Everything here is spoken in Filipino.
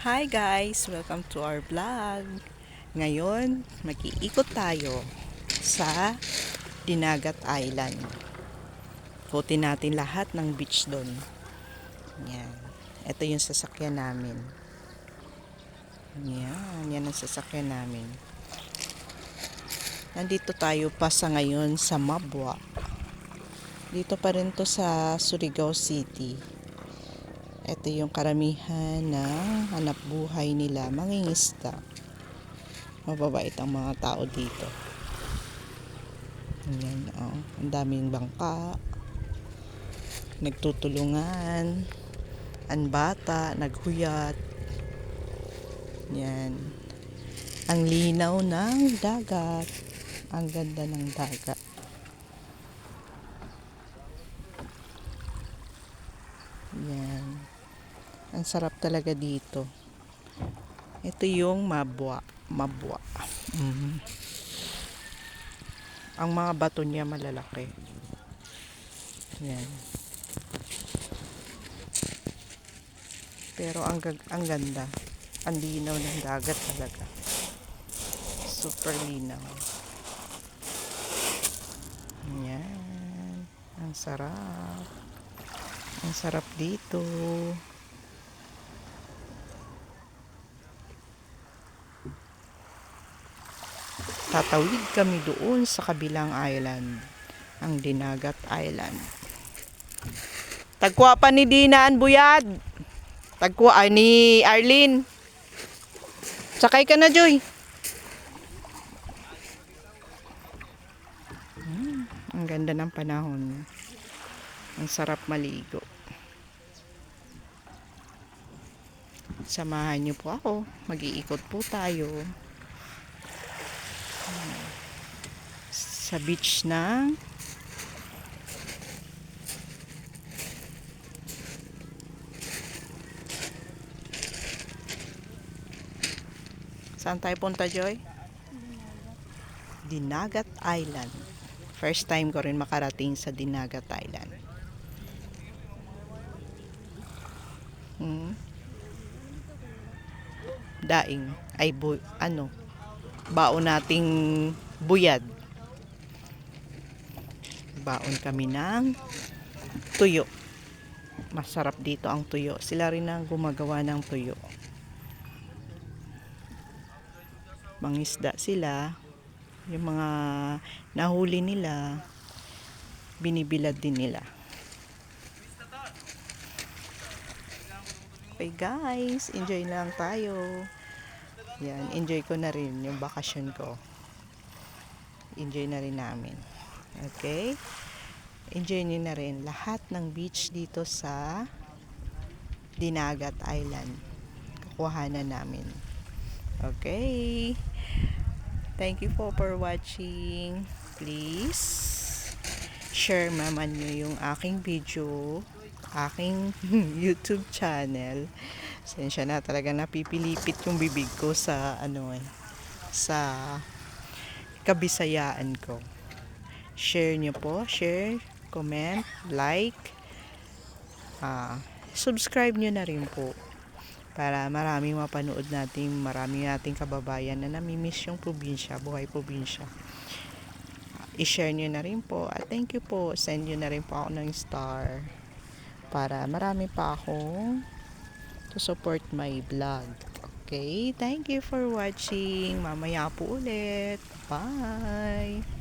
Hi guys! Welcome to our vlog. Ngayon, mag-iikot tayo sa Dinagat Island. Ikutin natin lahat ng beach doon. Yan. Ito yung sasakyan namin. Yan. Yan ang sasakyan namin. Nandito tayo pa sa ngayon sa Mabwa. Dito pa rin to sa Surigao City. Ito yung karamihan ng hanap buhay nila, mangingisda. Mababait ang mga tao dito. Ayan, oh. Ang daming bangka. Nagtutulungan. Ang bata, naghuyat. Yan. Ang linaw ng dagat. Ang ganda ng dagat. Yan. Ang sarap talaga dito. Ito yung mabwa. Mabwa. Mhm. Ang mga bato niya malalaki. Yan. Pero ang, ang ganda. Ang linaw ng dagat talaga. Super linaw. Yan. Ang sarap. Ang sarap dito. Tatawid kami doon sa kabilang island. Ang Dinagat Island. Tagkuha pa ni Dinaan Buyad. Tagkuha ay ni Arlene. Sakay ka na, Joy. Hmm, ang ganda ng panahon. Ang sarap maligo. Samahan niyo po ako. Mag-iikot po tayo. Sa beach ng Saan tayo punta, Joy? Dinagat Island. First time ko rin makarating sa Dinagat Island. Hmm. Daing. Ay, bu ano, baon nating buyad. Baon kami ng tuyo. Masarap dito ang tuyo. Sila rin ang gumagawa ng tuyo. Mangisda sila. Yung mga nahuli nila, binibilad din nila. Okay guys, enjoy lang tayo. Yan, enjoy ko na rin yung bakasyon ko. Enjoy na rin namin. Okay? Enjoy niyo na rin lahat ng beach dito sa Dinagat Island. Kakuhanan namin. Okay? Thank you po for watching. Please, share naman nyo yung aking video, aking YouTube channel. Sensya na talaga napipilipit yung bibig ko sa ano eh, sa kabisayaan ko. Share nyo po, share, comment, like, ah, subscribe nyo na rin po para maraming mapanood natin, marami nating kababayan na namimiss yung probinsya, buhay probinsya. I-share nyo na rin po. At thank you po. Send nyo na rin po ako ng star para marami pa akong to support my vlog. Okay? Thank you for watching. Mamaya po ulit. Bye!